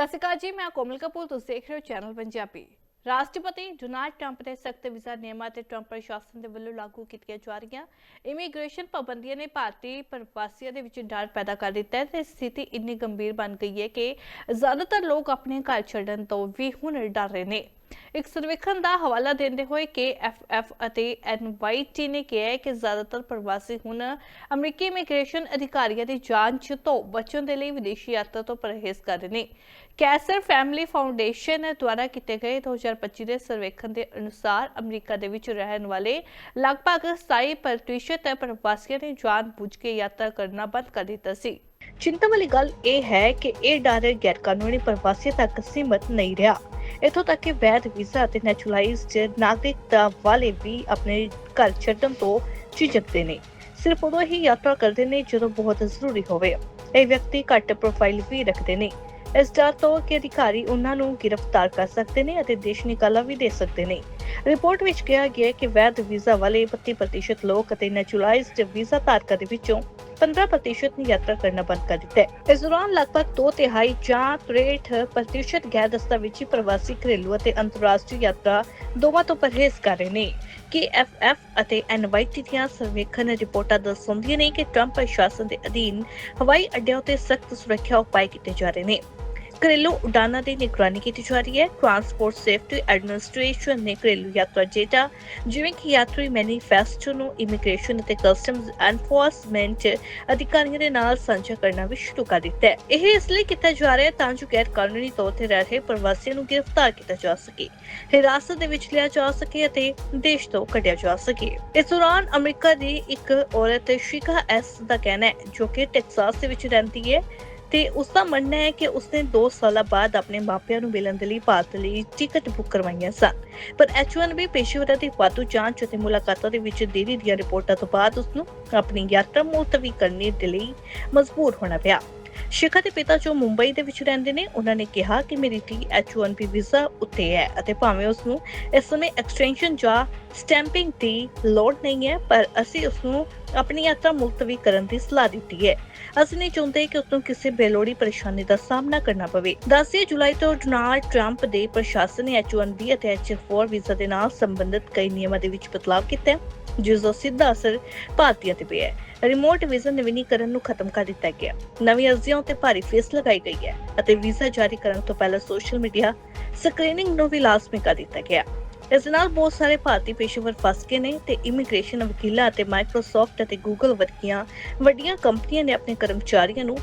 ਸਤਿ ਸ਼੍ਰੀ ਅਕਾਲ ਜੀ, ਮੈਂ ਕੋਮਲ ਕਪੂਰ, ਤੁਸੀਂ ਦੇਖ ਰਹੇ ਹੋ ਚੈਨਲ ਪੰਜਾਬੀ। ਰਾਸ਼ਟਰਪਤੀ ਡੋਨਾਲਡ ਟਰੰਪ ਦੇ ਸਖਤ ਵੀਜ਼ਾ ਨਿਯਮਾਂ ਤੇ ਟਰੰਪ ਪ੍ਰਸ਼ਾਸਨ ਦੇ ਵੱਲੋਂ ਲਾਗੂ ਕੀਤੀਆਂ ਜਾ ਰਹੀਆਂ। ਇਮੀਗ੍ਰੇਸ਼ਨ ਪਾਬੰਦੀਆਂ ਨੇ ਭਾਰਤੀ ਪ੍ਰਵਾਸੀਆਂ ਦੇ ਵਿੱਚ ਡਰ ਪੈਦਾ ਕਰ ਦਿੱਤਾ ਹੈ ਤੇ ਸਥਿਤੀ ਇੰਨੀ ਗੰਭੀਰ ਬਣ ਗਈ ਹੈ ਕਿ ਜ਼ਿਆਦਾਤਰ ਲੋਕ ਆਪਣੇ ਘਰ ਛੱਡਣ ਤੋਂ ਵੀ ਹੁਣ ਡਰ ਰਹੇ ਨੇ। ਇੱਕ ਸਰਵੇਖਣ ਦਾ ਹਵਾਲਾ ਦਿੰਦੇ ਹੋਏ KFF ਅਤੇ NYT ਨੇ ਕਿਹਾ ਕਿ ਜ਼ਿਆਦਾਤਰ ਪ੍ਰਵਾਸੀ ਹੁਣ ਅਮਰੀਕੀ ਇਮੀਗ੍ਰੇਸ਼ਨ ਅਧਿਕਾਰੀਆਂ ਦੀ ਜਾਂਚ ਤੋਂ ਬਚਣ ਦੇ ਲਈ ਵਿਦੇਸ਼ੀ ਯਾਤਰਾ ਤੋਂ ਪਰਹੇਜ਼ ਕਰ ਰਹੇ ਨੇ। ਕੈਸਰ ਫੈਮਿਲੀ ਫਾਊਂਡੇਸ਼ਨ ਦੁਆਰਾ ਕੀਤੇ ਗਏ 2025 ਦੇ ਸਰਵੇਖਣ ਦੇ ਅਨੁਸਾਰ ਅਮਰੀਕਾ ਦੇ ਵਿੱਚ ਰਹਿਣ ਵਾਲੇ ਲਗਭਗ 27% ਪ੍ਰਵਾਸੀਆਂ ਨੇ ਜਾਣ-ਬੁੱਝ ਕੇ ਯਾਤਰਾ ਕਰਨਾ ਬੰਦ ਕਰ ਦਿੱਤਾ ਸੀ। ਚਿੰਤਾ ਵਾਲੀ ਗੱਲ ਇਹ ਹੈ ਕਿ ਇਹ ਡਰ ਗੈਰ ਕਾਨੂੰਨੀ ਪ੍ਰਵਾਸੀਆਂ ਤੱਕ ਸੀਮਤ ਨਹੀਂ ਰਿਹਾ। ਇਥੋਂ ਤੱਕ ਕਿ ਵੈਧ ਵੀਜ਼ਾ ਅਤੇ ਨੈਚੁਰਲਾਈਜ਼ਡ ਨਾਗਰਿਕਤਾ ਵਾਲੇ ਵੀ ਆਪਣੇ ਘਰ ਛੱਡਣ ਤੋਂ ਝਿਜਕਦੇ ਨੇ। ਸਿਰਫ ਉਦੋਂ ਹੀ ਯਾਤਰਾ ਕਰਦੇ ਨੇ ਜਦੋਂ ਬਹੁਤ ਜ਼ਰੂਰੀ ਹੋਵੇ। ਇਹ ਵਿਅਕਤੀ ਘੱਟ ਪ੍ਰੋਫਾਈਲ ਵੀ ਰੱਖਦੇ ਨੇ। ਇਸ ਡਰ ਤੋਂ ਕਿ ਅਧਿਕਾਰੀ ਉਹਨਾਂ ਨੂੰ ਗ੍ਰਿਫਤਾਰ ਕਰ ਸਕਦੇ ਨੇ ਅਤੇ ਦੇਸ਼ ਨਿਕਾਲਾ ਵੀ ਦੇ ਸਕਦੇ ਨੇ। ਰਿਪੋਰਟ ਵਿੱਚ ਕਿਹਾ ਗਿਆ ਕਿ ਵੈਧ ਵੀਜ਼ਾ ਵਾਲੇ 32% ਲੋਕ ਅਤੇ ਨੈਚੁਰਲਾਈਜ਼ਡ ਵੀਜ਼ਾ ਧਾਰਕਾਂ ਦੇ ਵਿੱਚੋਂ 15% ਨੇ ਯਾਤਰਾ ਕਰਨਾ ਬੰਦ ਕਰ ਦਿੱਤਾ ਹੈ। ਇਸ ਦੌਰਾਨ ਲਗਭਗ 2 ਤਿਹਾਈ ਜਾਂ 63% ਗੈਰ ਦਸਤਾਵੇਜ਼ੀ ਪ੍ਰਵਾਸੀ ਘਰੇਲੂ ਅਤੇ ਅੰਤਰਰਾਸ਼ਟਰੀ ਯਾਤਰਾ ਦੋਵਾਂ ਤੋਂ ਪਰਹੇਜ਼ ਕਰ ਰਹੇ ਨੇ। ਕਿ ਐਫਐਫ ਅਤੇ ਐਨਵਾਈਟੀ ਦੀਆਂ ਸਰਵੇਖਣ ਰਿਪੋਰਟਾਂ ਦੱਸਦੀਆਂ ਨੇ ਕਿ ਟਰੰਪ ਪ੍ਰਸ਼ਾਸਨ ਦੇ ਅਧੀਨ ਹਵਾਈ ਅੱਡਿਆਂ ਉੱਤੇ ਸਖਤ ਸੁਰੱਖਿਆ ਉਪਾਅ ਕੀਤੇ ਜਾ ਰਹੇ ਨੇ। ਘਰੇਲੂ ਉਡਾਨਾਂ ਦੀ ਨਿਗਰਾਨੀ ਕੀਤੀ ਜਾ ਰਹੀ ਹੈ ਟਰਾਂਸਪੋਰਟ ਸੇਫਟੀ ਐਡਮਿਨਿਸਟ੍ਰੇਸ਼ਨ ਨੇ ਘਰੇਲੂ ਯਾਤਰਾ ਡੇਟਾ ਜਿਵੇਂ ਕਿ ਯਾਤਰੀ ਮੈਨੀਫੈਸਟੋ ਨੂੰ ਇਮੀਗ੍ਰੇਸ਼ਨ ਅਤੇ ਕਸਟਮਜ਼ ਐਨਫੋਰਸਮੈਂਟ ਅਧਿਕਾਰੀਆਂ ਦੇ ਨਾਲ ਸਾਂਝਾ ਕਰਨਾ ਵੀ ਸ਼ੁਰੂ ਕਰ ਦਿੱਤਾ ਹੈ ਇਹ ਇਸ ਲਈ ਕੀਤਾ ਜਾ ਰਿਹਾ ਹੈ ਤਾਂ ਜੋ ਗੈਰ ਕਾਨੂੰਨੀ ਤੌਰ ਤੇ ਰਹਿ ਰਹੇ ਪ੍ਰਵਾਸੀਆਂ ਨੂੰ ਗ੍ਰਿਫਤਾਰ ਕੀਤਾ ਜਾ ਸਕੇ ਹਿਰਾਸਤ ਦੇ ਵਿੱਚ ਲਿਆ ਜਾ ਸਕੇ ਅਤੇ ਦੇਸ਼ ਤੋਂ ਕੱਢਿਆ ਜਾ ਸਕੇ ਇਸ ਦੌਰਾਨ ਅਮਰੀਕਾ ਦੀ ਇੱਕ ਔਰਤ ਸ਼ਿਕਾ ਐਸ ਦਾ ਕਹਿਣਾ ਹੈ ਜੋ ਕਿ ਟੈਕਸਾਸ ਦੇ ਵਿੱਚ ਰਹਿੰਦੀ ਹੈ ਤੇ ਉਸ ਦਾ ਮੰਨਣਾ ਹੈ ਕਿ ਉਸਨੇ 2 ਸਾਲਾਂ ਬਾਅਦ ਆਪਣੇ ਮਾਪਿਆਂ ਨੂੰ ਮਿਲਣ ਦੇ ਲਈ ਭਾਰਤ ਲਈ ਟਿਕਟ ਬੁੱਕ ਕਰਵਾਈਆਂ ਸਨ। ਪਰ H1B ਪੇਸ਼ੇਵਰਾਂ ਦੀ ਵਾਧੂ ਜਾਂਚ ਅਤੇ ਮੁਲਾਕਾਤਾਂ ਦੇ ਵਿੱਚ ਦੇਰੀ ਦੀਆਂ ਰਿਪੋਰਟਾਂ ਤੋਂ ਬਾਅਦ ਉਸ ਨੂੰ ਆਪਣੀ ਯਾਤਰਾ ਮੁਲਤਵੀ ਕਰਨ ਦੇ ਲਈ ਮਜਬੂਰ ਹੋਣਾ ਪਿਆ। ਸ਼ਿਖਾ ਦੇ ਪਿਤਾ ਜੋ ਮੁੰਬਈ ਦੇ ਵਿੱਚ ਰਹਿੰਦੇ ਨੇ, ਉਹਨਾਂ ਨੇ ਕਿਹਾ ਕਿ ਮੇਰੀ ਟੀ H1B ਵੀਜ਼ਾ ਉੱਤੇ ਹੈ ਅਤੇ ਭਾਵੇਂ ਉਸ ਨੂੰ ਇਸ ਸਮੇਂ ਐਕਸਟੈਂਸ਼ਨ ਜਾਂ ਸਟੈਂਪਿੰਗ ਦੀ ਲੋੜ ਨਹੀਂ ਹੈ, ਪਰ ਅਸੀਂ ਉਸ ਨੂੰ ਆਪਣੀ ਯਾਤਰਾ ਮੁਲਤਵੀ ਕਰਨ ਦੀ ਸਲਾਹ ਦਿੱਤੀ ਹੈ। ਅਸੀਂ ਨਹੀਂ ਚਾਹੁੰਦੇ ਕਿ ਉਸ ਨੂੰ ਕਿਸੇ ਬੇਲੋੜੀ ਪਰੇਸ਼ਾਨੀ ਦਾ ਸਾਹਮਣਾ ਕਰਨਾ ਪਵੇ। 10 ਜੁਲਾਈ ਤੋਂ ਡੋਨਾਲਡ ਟਰੰਪ ਦੇ ਪ੍ਰਸ਼ਾਸਨ ਨੇ H1B ਅਤੇ H4 ਵੀਜ਼ਾ ਦੇ ਨਾਲ ਸੰਬੰਧਿਤ ਕਈ ਨਿਯਮਾਂ ਦੇ ਵਿੱਚ ਬਦਲਾਅ ਕੀਤਾ ਹੈ ਜਿਸ ਦਾ ਸਿੱਧਾ ਅਸਰ ਭਾਰਤੀਆਂ ਤੇ ਪਿਆ ਹੈ। ਰਿਮੋਟ ਵੀਜ਼ਾ ਨਵੀਨੀਕਰਨ ਨੂੰ ਖਤਮ ਕਰ ਦਿੱਤਾ ਗਿਆ। ਨਵੀਂ ਅਰਜ਼ੀਆਂ ਉੱਤੇ ਭਾਰੀ ਫੀਸ ਲਗਾਈ ਗਈ ਹੈ ਅਤੇ ਵੀਜ਼ਾ ਜਾਰੀ ਕਰਨ ਤੋਂ ਪਹਿਲਾਂ ਸੋਸ਼ਲ ਮੀਡੀਆ ਸਕਰੀਨਿੰਗ ਨੂੰ ਵੀ ਲਾਜ਼ਮੀ ਕਰ ਦਿੱਤਾ ਗਿਆ। ਇਸ ਨਾਲ ਬਹੁਤ ਸਾਰੇ ਭਾਰਤੀ ਪੇਸ਼ੇਵਰ ਫਸ ਗਏ ਨੇ ਤੇ ਇਮੀਗ੍ਰੇਸ਼ਨ ਵਕੀਲਾਂ ਅਤੇ ਮਾਈਕਰੋਸਾਫਟ ਅਤੇ ਗੂਗਲ ਵਰਗੀਆਂ ਵੱਡੀਆਂ ਕੰਪਨੀਆਂ ਨੇ ਆਪਣੇ ਕਰਮਚਾਰੀਆਂ ਨੂੰ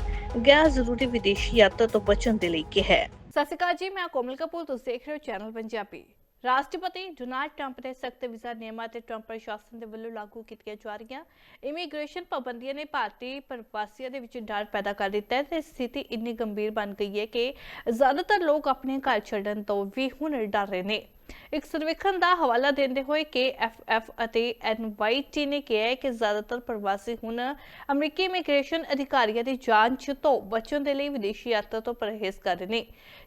ਗੈਰ ਜ਼ਰੂਰੀ ਵਿਦੇਸ਼ੀ ਯਾਤਰਾ ਤੋਂ ਬਚਣ ਦੇ ਲਈ ਕਿਹਾ ਹੈ। ਸਤਿ ਸ਼੍ਰੀ ਅਕਾਲ ਜੀ, ਮੈਂ ਕੋਮਲ ਕਪੂਰ, ਤੁਸੀਂ ਦੇਖ ਰਹੇ ਹੋ ਚੈਨਲ ਪੰਜਾਬੀ ਰਾਸ਼ਟਰਪਤੀ ਡੋਨਾਲਡ ਟਰੰਪ ਦੇ ਸਖਤ ਵੀਜ਼ਾ ਨਿਯਮਾਂ ਤੇ ਟਰੰਪ ਪ੍ਰਸ਼ਾਸਨ ਦੇ ਵੱਲੋਂ ਲਾਗੂ ਕੀਤੀਆਂ ਜਾ ਰਹੀਆਂ। ਇਮੀਗ੍ਰੇਸ਼ਨ ਪਾਬੰਦੀਆਂ ਨੇ ਭਾਰਤੀ ਪ੍ਰਵਾਸੀਆਂ ਦੇ ਵਿੱਚ ਡਰ ਪੈਦਾ ਕਰ ਦਿੱਤਾ ਹੈ ਤੇ ਸਥਿਤੀ ਇੰਨੀ ਗੰਭੀਰ ਬਣ ਗਈ ਹੈ ਕਿ ਜ਼ਿਆਦਾਤਰ ਲੋਕ ਆਪਣੇ ਘਰ ਛੱਡਣ ਤੋਂ ਵੀ ਹੁਣ ਡਰ ਰਹੇ ਨੇ। ਇੱਕ ਸਰਵੇਖਣ ਦਾ ਹਵਾਲਾ ਦਿੰਦੇ ਹੋਏ KFF ਅਤੇ NYT ਨੇ ਕਿਹਾ ਕਿ ਜ਼ਿਆਦਾਤਰ ਪ੍ਰਵਾਸੀ ਹੁਣ ਅਮਰੀਕੀ ਇਮੀਗ੍ਰੇਸ਼ਨ ਅਧਿਕਾਰੀਆਂ ਦੀ ਜਾਂਚ ਤੋਂ ਬਚਣ ਦੇ ਲਈ ਵਿਦੇਸ਼ੀ ਯਾਤਰਾ ਤੋਂ ਪਰਹੇਜ਼ ਕਰ ਰਹੇ ਨੇ।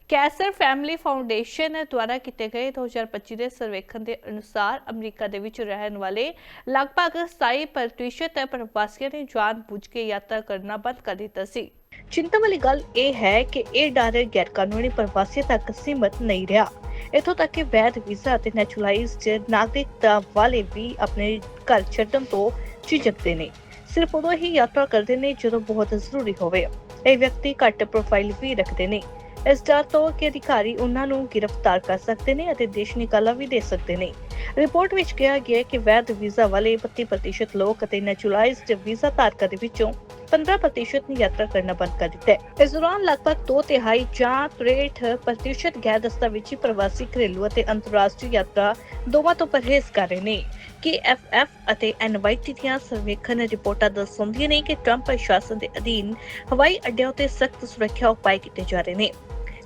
ਕੈਸਰ ਫੈਮਿਲੀ ਫਾਊਂਡੇਸ਼ਨ ਦੁਆਰਾ ਕੀਤੇ ਗਏ 2025 ਦੇ ਸਰਵੇਖਣ ਦੇ ਅਨੁਸਾਰ ਅਮਰੀਕਾ ਦੇ ਵਿੱਚ ਰਹਿਣ ਵਾਲੇ ਲਗਭਗ 27% ਪ੍ਰਵਾਸੀਆਂ ਨੇ ਜਾਣ-ਬੁੱਝ ਕੇ ਯਾਤਰਾ ਕਰਨਾ ਬੰਦ ਕਰ ਦਿੱਤਾ ਸੀ। ਚਿੰਤਾ ਵਾਲੀ ਗੱਲ ਇਹ ਹੈ ਕਿ ਇਹ ਡਰ ਗੈਰ ਕਾਨੂੰਨੀ ਪ੍ਰਵਾਸੀਆਂ ਤੱਕ ਸੀਮਤ ਨਹੀਂ ਰਿਹਾ। ਇਥੋਂ ਤੱਕ ਕਿ ਵੈਧ ਵੀਜ਼ਾ ਅਤੇ ਨੈਚੁਰਲਾਈਜ਼ਡ ਨਾਗਰਿਕਤਾ ਵਾਲੇ ਵੀ ਆਪਣੇ ਘਰ ਛੱਡਣ ਤੋਂ ਝਿਜਕਦੇ ਨੇ। ਸਿਰਫ ਉਦੋਂ ਹੀ ਯਾਤਰਾ ਕਰਦੇ ਨੇ ਜਦੋਂ ਬਹੁਤ ਜ਼ਰੂਰੀ ਹੋਵੇ। ਇਹ ਵਿਅਕਤੀ ਘੱਟ ਪ੍ਰੋਫਾਈਲ ਵੀ ਰੱਖਦੇ ਨੇ। ਇਸ ਡਰ ਤੋਂ ਕਿ ਅਧਿਕਾਰੀ ਉਹਨਾਂ ਨੂੰ ਗ੍ਰਿਫਤਾਰ ਕਰ ਸਕਦੇ ਨੇ ਅਤੇ ਦੇਸ਼ ਨਿਕਾਲਾ ਵੀ ਦੇ ਸਕਦੇ ਨੇ। ਰਿਪੋਰਟ ਵਿੱਚ ਕਿਹਾ ਗਿਆ ਹੈ ਕਿ ਵੈਧ ਵੀਜ਼ਾ ਵਾਲੇ 32% ਲੋਕ ਅਤੇ ਨੈਚੁਰਲਾਈਜ਼ਡ ਵੀਜ਼ਾ ਧਾਰਕਾਂ ਦੇ ਵਿੱਚੋਂ 15% ਨੇ ਯਾਤਰਾ ਕਰਨਾ ਬੰਦ ਕਰ ਦਿੱਤਾ ਹੈ। ਇਸ ਦੌਰਾਨ ਲਗਭਗ 2 ਤਿਹਾਈ ਜਾਂ 63% ਗੈਰ ਦਸਤਾਵੇਜ਼ੀ ਪ੍ਰਵਾਸੀ ਘਰੇਲੂ ਅਤੇ ਅੰਤਰਰਾਸ਼ਟਰੀ ਯਾਤਰਾ ਦੋਵਾਂ ਤੋਂ ਪਰਹੇਜ਼ ਕਰ ਰਹੇ ਨੇ। ਕਿ ਐਫਐਫ ਅਤੇ ਐਨਵਾਈਟੀ ਦੀਆਂ ਸਰਵੇਖਣ ਰਿਪੋਰਟਾਂ ਦਰਸਾਉਂਦੀਆਂ ਨੇ ਕਿ ਟਰੰਪ ਪ੍ਰਸ਼ਾਸਨ ਦੇ ਅਧੀਨ ਹਵਾਈ ਅੱਡਿਆਂ ਉੱਤੇ ਸਖਤ ਸੁਰੱਖਿਆ ਉਪਾਅ ਕੀਤੇ ਜਾ ਰਹੇ ਨੇ।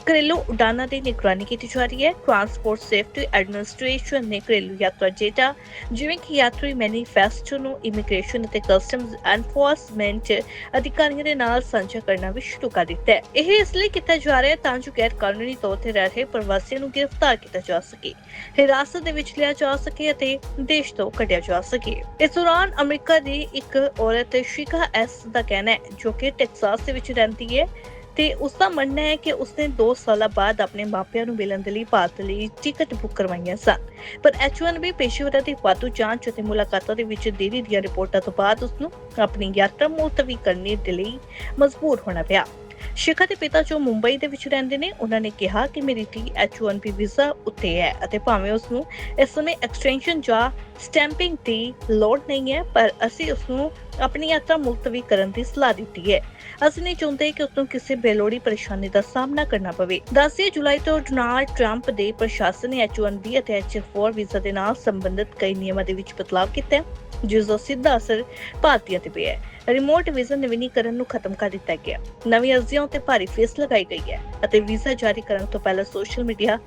ਘਰੇਲੂ ਉਡਾਨਾਂ ਦੀ ਨਿਗਰਾਨੀ ਕੀਤੀ ਜਾ ਰਹੀ ਹੈ। ਟਰਾਂਸਪੋਰਟ ਸੇਫਟੀ ਐਡਮਿਨਿਸਟ੍ਰੇਸ਼ਨ ਨੇ ਘਰੇਲੂ ਯਾਤਰਾ ਡੇਟਾ ਜਿਵੇਂ ਕਿ ਯਾਤਰੀ ਮੈਨੀਫੈਸਟੋ ਨੂੰ ਇਮੀਗ੍ਰੇਸ਼ਨ ਅਤੇ ਕਸਟਮਜ਼ ਐਨਫੋਰਸਮੈਂਟ ਅਧਿਕਾਰੀਆਂ ਦੇ ਨਾਲ ਸਾਂਝਾ ਕਰਨਾ ਵੀ ਸ਼ੁਰੂ ਕਰ ਦਿੱਤਾ ਹੈ। ਇਹ ਇਸ ਲਈ ਕੀਤਾ ਜਾ ਰਿਹਾ ਹੈ ਤਾਂ ਜੋ ਗੈਰ ਕਾਨੂੰਨੀ ਤੌਰ ਤੇ ਰਹਿ ਰਹੇ ਪ੍ਰਵਾਸੀਆਂ ਨੂੰ ਗ੍ਰਿਫਤਾਰ ਕੀਤਾ ਜਾ ਸਕੇ, ਹਿਰਾਸਤ ਦੇ ਵਿੱਚ ਲਿਆ ਜਾ ਸਕੇ ਅਤੇ ਦੇਸ਼ ਤੋਂ ਕੱਢਿਆ ਜਾ ਸਕੇ। ਇਸ ਦੌਰਾਨ ਅਮਰੀਕਾ ਦੀ ਇੱਕ ਔਰਤ ਸ਼ਿਕਾ ਐਸ ਦਾ ਕਹਿਣਾ ਹੈ, ਜੋ ਕਿ ਟੈਕਸਾਸ ਦੇ ਵਿੱਚ ਰਹਿੰਦੀ ਹੈ। ਤੇ ਉਸ ਦਾ ਮੰਨਣਾ ਹੈ ਕਿ ਉਸਨੇ 2 ਸਾਲਾਂ ਬਾਅਦ ਆਪਣੇ ਮਾਪਿਆਂ ਨੂੰ ਮਿਲਣ ਦੇ ਲਈ ਭਾਰਤ ਲਈ ਟਿਕਟ ਬੁੱਕ ਕਰਵਾਈਆਂ ਸਨ। ਪਰ H1B ਪੇਸ਼ੇਵਰਾਂ ਦੀ ਵਾਧੂ ਜਾਂਚ ਅਤੇ ਮੁਲਾਕਾਤਾਂ ਦੇ ਵਿੱਚ ਦੇਰੀ ਦੀਆਂ ਰਿਪੋਰਟਾਂ ਤੋਂ ਬਾਅਦ ਉਸ ਨੂੰ ਆਪਣੀ ਯਾਤਰਾ ਮੁਲਤਵੀ ਕਰਨੇ ਦੇ ਲਈ ਮਜਬੂਰ ਹੋਣਾ ਪਿਆ। ਸ਼ਿਖਾ ਦੇ ਪਿਤਾ ਜੋ ਮੁੰਬਈ ਦੇ ਵਿੱਚ ਰਹਿੰਦੇ ਨੇ, ਉਹਨਾਂ ਨੇ ਕਿਹਾ ਕਿ ਮੇਰੀ ਧੀ H1B ਵੀਜ਼ਾ ਉੱਤੇ ਹੈ ਅਤੇ ਭਾਵੇਂ ਉਸ ਨੂੰ ਇਸ ਸਮੇਂ ਐਕਸਟੈਂਸ਼ਨ ਜਾਂ ਸਟੈਂਪਿੰਗ ਦੀ ਲੋੜ ਨਹੀਂ ਹੈ, ਪਰ ਅਸੀਂ ਉਸ ਨੂੰ ਆਪਣੀ ਯਾਤਰਾ ਮੁਲਤਵੀ ਕਰਨ ਦੀ ਸਲਾਹ ਦਿੱਤੀ ਹੈ। ਅਸੀਂ ਨਹੀਂ ਚਾਹੁੰਦੇ ਕਿ ਉਸ ਨੂੰ ਕਿਸੇ ਬੇਲੋੜੀ ਪਰੇਸ਼ਾਨੀ ਦਾ ਸਾਹਮਣਾ ਕਰਨਾ ਪਵੇ। 10 ਜੁਲਾਈ ਤੋਂ ਡੋਨਾਲਡ ਟਰੰਪ ਦੇ ਪ੍ਰਸ਼ਾਸਨ ਨੇ H1B ਅਤੇ H4 ਵੀਜ਼ਾ ਦੇ ਨਾਲ ਸੰਬੰਧਿਤ ਕਈ ਨਿਯਮਾਂ ਦੇ ਵਿੱਚ ਬਦਲਾਅ ਕੀਤਾ। ਹੈ ਜਿਸ ਦਾ ਸਿੱਧਾ ਅਸਰ ਭਾਰਤੀਆਂ ਤੇ ਪਿਆ ਹੈ। ਰਿਮੋਟ ਵੀਜ਼ਾ ਨਵੀਨੀਕਰਨ ਨੂੰ ਖਤਮ ਕਰ ਦਿੱਤਾ ਗਿਆ। ਨਵੀਂ ਅਰਜ਼ੀਆਂ ਉੱਤੇ ਭਾਰੀ ਫੀਸ ਲਗਾਈ ਗਈ ਹੈ ਅਤੇ ਵੀਜ਼ਾ ਜਾਰੀ ਕਰਨ ਤੋਂ ਪਹਿਲਾਂ ਸੋਸ਼ਲ ਮੀਡੀਆ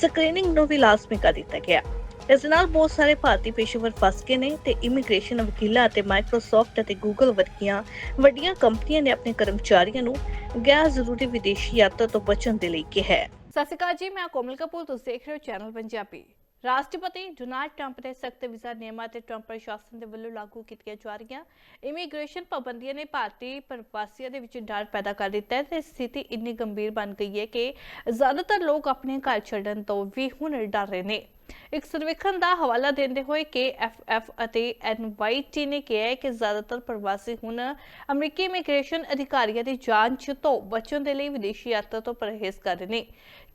ਸਕਰੀਨਿੰਗ ਨੂੰ ਵੀ ਲਾਜ਼ਮੀ ਕਰ ਦਿੱਤਾ ਗਿਆ। ਇਸ ਨਾਲ ਬਹੁਤ ਸਾਰੇ ਭਾਰਤੀ ਪੇਸ਼ੇਵਰ ਫਸ ਗਏ ਨੇ ਤੇ ਇਮੀਗ੍ਰੇਸ਼ਨ ਵਕੀਲਾਂ ਅਤੇ ਮਾਈਕਰੋਸਾਫਟ ਅਤੇ ਗੂਗਲ ਵਰਗੀਆਂ ਵੱਡੀਆਂ ਕੰਪਨੀਆਂ ਨੇ ਆਪਣੇ ਕਰਮਚਾਰੀਆਂ ਨੂੰ ਗੈਰ ਜ਼ਰੂਰੀ ਵਿਦੇਸ਼ੀ ਯਾਤਰਾ ਤੋਂ ਬਚਣ ਦੇ ਲਈ ਕਿਹਾ ਹੈ। ਸਤਿ ਸ਼੍ਰੀ ਅਕਾਲ ਜੀ, ਮੈਂ ਕੋਮਲ ਕਪੂਰ, ਤੁਸੀਂ ਦੇਖ ਰਹੇ ਹੋ ਚੈਨਲ ਪੰਜਾਬੀ। ਰਾਸ਼ਟਰਪਤੀ ਡੋਨਾਲਡ ਟਰੰਪ ਦੇ ਸਖਤ ਵੀਜ਼ਾ ਨਿਯਮਾਂ ਤੇ ਟਰੰਪ ਪ੍ਰਸ਼ਾਸਨ ਦੇ ਵੱਲੋਂ ਲਾਗੂ ਕੀਤੀਆਂ ਜਾ ਰਹੀਆਂ। ਇਮੀਗ੍ਰੇਸ਼ਨ ਪਾਬੰਦੀਆਂ ਨੇ ਭਾਰਤੀ ਪ੍ਰਵਾਸੀਆਂ ਦੇ ਵਿੱਚ ਡਰ ਪੈਦਾ ਕਰ ਦਿੱਤਾ ਹੈ ਤੇ ਸਥਿਤੀ ਇੰਨੀ ਗੰਭੀਰ ਬਣ ਗਈ ਹੈ ਕਿ ਜ਼ਿਆਦਾਤਰ ਲੋਕ ਆਪਣੇ ਘਰ ਛੱਡਣ ਤੋਂ ਵੀ ਹੁਣ ਡਰ ਰਹੇ ਨੇ। ਇੱਕ ਸਰਵੇਖਣ ਦਾ ਹਵਾਲਾ ਦਿੰਦੇ ਹੋਏ KFF ਅਤੇ NYT ਨੇ ਕਿਹਾ ਕਿ ਜ਼ਿਆਦਾਤਰ ਪ੍ਰਵਾਸੀ ਹੁਣ ਅਮਰੀਕੀ ਇਮੀਗ੍ਰੇਸ਼ਨ ਅਧਿਕਾਰੀਆਂ ਦੀ ਜਾਂਚ ਤੋਂ ਬਚਣ ਦੇ ਲਈ ਵਿਦੇਸ਼ੀ ਯਾਤਰਾ ਤੋਂ ਪਰਹੇਜ਼ ਕਰ ਰਹੇ ਨੇ।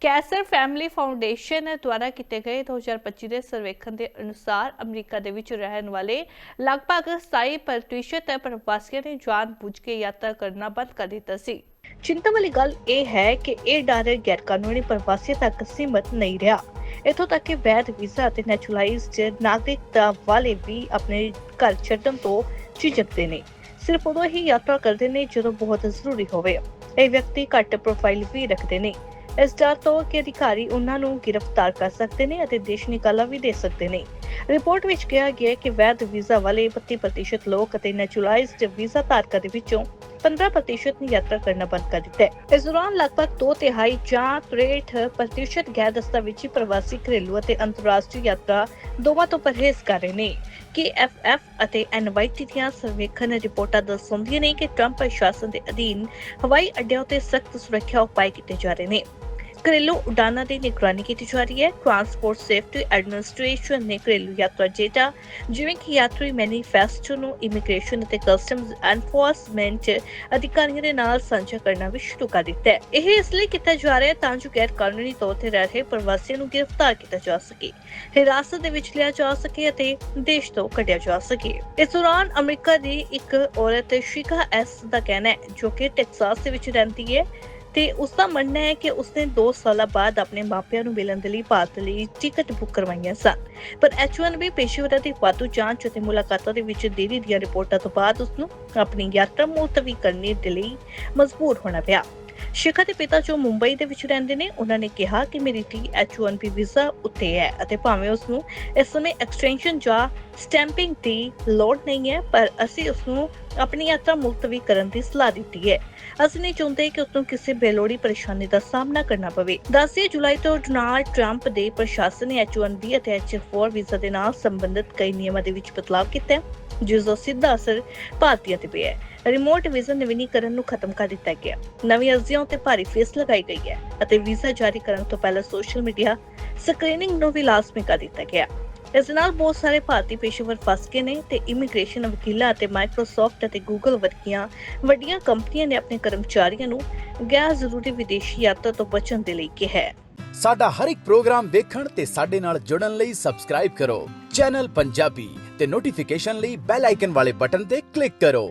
ਕੈਸਰ ਫੈਮਿਲੀ ਫਾਊਂਡੇਸ਼ਨ ਦੁਆਰਾ ਕੀਤੇ ਗਏ 2025 ਦੇ ਸਰਵੇਖਣ ਦੇ ਅਨੁਸਾਰ ਅਮਰੀਕਾ ਦੇ ਵਿੱਚ ਰਹਿਣ ਵਾਲੇ ਲਗਭਗ 27% ਪ੍ਰਵਾਸੀਆਂ ਨੇ ਜਾਣ-ਬੁੱਝ ਕੇ ਯਾਤਰਾ ਕਰਨਾ ਬੰਦ ਕਰ ਦਿੱਤਾ ਸੀ। ਚਿੰਤਾ ਵਾਲੀ ਗੱਲ ਇਹ ਹੈ ਕਿ ਇਹ ਡਰ ਗੈਰ ਕਾਨੂੰਨੀ ਤੱਕ ਸੀਮਤ ਨਹੀਂ ਰਿਹਾ। ਇਥੋਂ ਤੱਕ ਕਿ ਵੈਧ ਵੀਜ਼ਾ ਅਤੇ ਨੈਚੁਰਲਾਈਜ਼ਡ ਨਾਗਰਿਕਤਾ ਵਾਲੇ ਵੀ ਆਪਣੇ ਘਰ ਛੱਡਣ ਤੋਂ ਝਿਜਕਦੇ ਨੇ। ਸਿਰਫ ਉਦੋਂ ਹੀ ਯਾਤਰਾ ਕਰਦੇ ਨੇ ਜਦੋਂ ਬਹੁਤ ਜ਼ਰੂਰੀ ਹੋਵੇ। ਇਹ ਵਿਅਕਤੀ ਘੱਟ ਪ੍ਰੋਫਾਈਲ ਵੀ ਰੱਖਦੇ ਨੇ। ਇਸ ਡਰ ਤੋਂ ਕਿ ਅਧਿਕਾਰੀ ਉਹਨਾਂ ਨੂੰ ਗ੍ਰਿਫਤਾਰ ਕਰ ਸਕਦੇ ਨੇ ਅਤੇ ਦੇਸ਼ ਨਿਕਾਲਾ ਵੀ ਦੇ ਸਕਦੇ ਨੇ। ਰਿਪੋਰਟ ਵਿੱਚ ਕਿਹਾ ਗਿਆ ਹੈ ਕਿ ਵੈਧ ਵੀਜ਼ਾ ਵਾਲੇ 32% ਲੋਕ ਅਤੇ ਨੈਚੁਰਲਾਈਜ਼ਡ ਵੀਜ਼ਾ ਧਾਰਕਾਂ ਦੇ ਵਿੱਚੋਂ 15% ਨੇ ਯਾਤਰਾ ਕਰਨਾ ਬੰਦ ਕਰ ਦਿੱਤਾ ਹੈ। ਇਸ ਦੌਰਾਨ ਲਗਭਗ 2 ਤਿਹਾਈ ਜਾਂ 63% ਗੈਰ ਦਸਤਾਵੇਜ਼ੀ ਪ੍ਰਵਾਸੀ ਘਰੇਲੂ ਅਤੇ ਅੰਤਰਰਾਸ਼ਟਰੀ ਯਾਤਰਾ ਦੋਵਾਂ ਤੋਂ ਪਰਹੇਜ਼ ਕਰ ਰਹੇ ਨੇ। ਕਿ ਐਫਐਫ ਅਤੇ ਐਨਵਾਈਟੀ ਦੀਆਂ ਸਰਵੇਖਣ ਰਿਪੋਰਟਾਂ ਦਰਸਾਉਂਦੀਆਂ ਨੇ ਕਿ ਟਰੰਪ ਪ੍ਰਸ਼ਾਸਨ ਦੇ ਅਧੀਨ ਹਵਾਈ ਅੱਡਿਆਂ ਉੱਤੇ ਸਖਤ ਸੁਰੱਖਿਆ ਉਪਾਅ ਕੀਤੇ ਜਾ ਰਹੇ ਨੇ। ਘਰੇਲੂ ਉਡਾਨਾਂ ਦੀ ਨਿਗਰਾਨੀ ਕੀਤੀ ਜਾ ਰਹੀ ਹੈ। ਟਰਾਂਸਪੋਰਟ ਸੇਫਟੀ ਐਡਮਿਨਿਸਟ੍ਰੇਸ਼ਨ ਨੇ ਘਰੇਲੂ ਯਾਤਰਾ ਡੇਟਾ ਜਿਵੇਂ ਕਿ ਯਾਤਰੀ ਮੈਨੀਫੈਸਟੋ ਨੂੰ ਇਮੀਗ੍ਰੇਸ਼ਨ ਅਤੇ ਕਸਟਮਜ਼ ਐਨਫੋਰਸਮੈਂਟ ਅਧਿਕਾਰੀਆਂ ਦੇ ਨਾਲ ਸਾਂਝਾ ਕਰਨਾ ਵੀ ਸ਼ੁਰੂ ਕਰ ਦਿੱਤਾ ਹੈ। ਇਹ ਇਸ ਲਈ ਕੀਤਾ ਜਾ ਰਿਹਾ ਹੈ ਤਾਂ ਜੋ ਗੈਰ ਕਾਨੂੰਨੀ ਤੌਰ ਤੇ ਰਹਿ ਰਹੇ ਪ੍ਰਵਾਸੀਆਂ ਨੂੰ ਗ੍ਰਿਫਤਾਰ ਕੀਤਾ ਜਾ ਸਕੇ, ਹਿਰਾਸਤ ਦੇ ਵਿੱਚ ਲਿਆ ਜਾ ਸਕੇ ਅਤੇ ਦੇਸ਼ ਤੋਂ ਕੱਢਿਆ ਜਾ ਸਕੇ। ਇਸ ਦੌਰਾਨ ਅਮਰੀਕਾ ਦੀ ਇੱਕ ਔਰਤ ਸ਼ਿਕਾ ਐਸ ਦਾ ਕਹਿਣਾ ਹੈ, ਜੋ ਕਿ ਟੈਕਸਾਸ ਦੇ ਵਿੱਚ ਰਹਿੰਦੀ ਹੈ। ਤੇ ਉਸ ਦਾ ਮੰਨਣਾ ਹੈ ਕਿ ਉਸਨੇ 2 ਸਾਲਾਂ ਬਾਅਦ ਆਪਣੇ ਮਾਪਿਆਂ ਨੂੰ ਮਿਲਣ ਦੇ ਲਈ ਭਾਰਤ ਲਈ ਟਿਕਟ ਬੁੱਕ ਕਰਵਾਈਆਂ ਸਨ। ਪਰ H1B ਪੇਸ਼ੇਵਰਾਂ ਦੀ ਵਾਧੂ ਜਾਂਚ ਅਤੇ ਮੁਲਾਕਾਤਾਂ ਦੇ ਵਿੱਚ ਦੇਰੀ ਦੀਆਂ ਰਿਪੋਰਟਾਂ ਤੋਂ ਬਾਅਦ ਉਸ ਨੂੰ ਆਪਣੀ ਯਾਤਰਾ ਮੁਲਤਵੀ ਕਰਨੇ ਦੇ ਲਈ ਮਜਬੂਰ ਹੋਣਾ ਪਿਆ। ਸ਼ਿਖਾ ਦੇ ਪਿਤਾ ਜੋ ਮੁੰਬਈ ਦੇ ਵਿੱਚ ਰਹਿੰਦੇ ਨੇ, ਉਹਨਾਂ ਨੇ ਕਿਹਾ ਕਿ ਮੇਰੀ ਧੀ H1B ਵੀਜ਼ਾ ਉੱਤੇ ਹੈ ਅਤੇ ਭਾਵੇਂ ਉਸ ਨੂੰ ਇਸ ਸਮੇਂ ਐਕਸਟੈਂਸ਼ਨ ਜਾਂ ਸਟੈਂਪਿੰਗ ਦੀ ਲੋੜ ਨਹੀਂ ਹੈ, ਪਰ ਅਸੀਂ ਉਸ ਨੂੰ ਆਪਣੀ ਯਾਤਰਾ ਮੁਲਤਵੀ ਕਰਨ ਦੀ ਸਲਾਹ ਦਿੱਤੀ ਹੈ। ਅਸੀਂ ਨਹੀਂ ਚਾਹੁੰਦੇ ਕਿ ਉਸ ਨੂੰ ਕਿਸੇ ਬੇਲੋੜੀ ਪਰੇਸ਼ਾਨੀ ਦਾ ਸਾਹਮਣਾ ਕਰਨਾ ਪਵੇ। 10 ਜੁਲਾਈ ਤੋਂ ਡੋਨਾਲਡ ਟਰੰਪ ਦੇ ਪ੍ਰਸ਼ਾਸਨ ਨੇ H1B ਅਤੇ H4 ਵੀਜ਼ਾ ਦੇ ਨਾਲ ਸੰਬੰਧਿਤ ਕਈ ਨਿਯਮਾਂ ਦੇ ਵਿੱਚ ਬਦਲਾਅ ਕੀਤਾ ਹੈ ਜਿਸ ਦਾ ਸਿੱਧਾ ਅਸਰ ਭਾਰਤੀਆਂ ਤੇ ਪਿਆ ਹੈ। ਰਿਮੋਟ ਵੀਜ਼ਾ ਨਵੀਨੀਕਰਨ ਨੂੰ ਖਤਮ ਕਰ ਦਿੱਤਾ ਗਿਆ। ਨਵੀਂ ਅਰਜ਼ੀਆਂ ਉੱਤੇ ਭਾਰੀ ਫੀਸ ਲਗਾਈ ਗਈ ਹੈ ਅਤੇ ਵੀਜ਼ਾ ਜਾਰੀ ਕਰਨ ਤੋਂ ਪਹਿਲਾਂ ਸੋਸ਼ਲ ਮੀਡੀਆ ਸਕਰੀਨਿੰਗ ਨੂੰ ਵੀ ਲਾਜ਼ਮੀ ਕਰ ਦਿੱਤਾ ਗਿਆ। ਇਸ ਨਾਲ ਬਹੁਤ ਸਾਰੇ ਭਾਰਤੀ ਪੇਸ਼ੇਵਰ ਫਸ ਗਏ ਨੇ ਤੇ ਇਮੀਗ੍ਰੇਸ਼ਨ ਵਕੀਲਾਂ ਅਤੇ ਮਾਈਕਰੋਸਾਫਟ ਅਤੇ ਗੂਗਲ ਵਰਗੀਆਂ ਵੱਡੀਆਂ ਕੰਪਨੀਆਂ ਨੇ ਆਪਣੇ ਕਰਮਚਾਰੀਆਂ ਨੂੰ ਗੈਰ ਜ਼ਰੂਰੀ ਵਿਦੇਸ਼ੀ ਯਾਤਰਾ ਤੋਂ ਬਚਣ ਦੇ ਲਈ ਕਿਹਾ ਹੈ। ਸਾਡਾ ਹਰ ਇੱਕ ਪ੍ਰੋਗਰਾਮ ਦੇਖਣ ਤੇ ਸਾਡੇ ਨਾਲ ਜੁੜਨ ਲਈ ਸਬਸਕ੍ਰਾਈਬ ਕਰੋ। ਚੈਨਲ ਪੰਜਾਬੀ ਤੇ ਨੋਟੀਫਿਕੇਸ਼ਨ ਲਈ ਬੈਲ ਆਈਕਨ ਵਾਲੇ ਬਟਨ ਤੇ ਕਲਿੱਕ ਕਰੋ।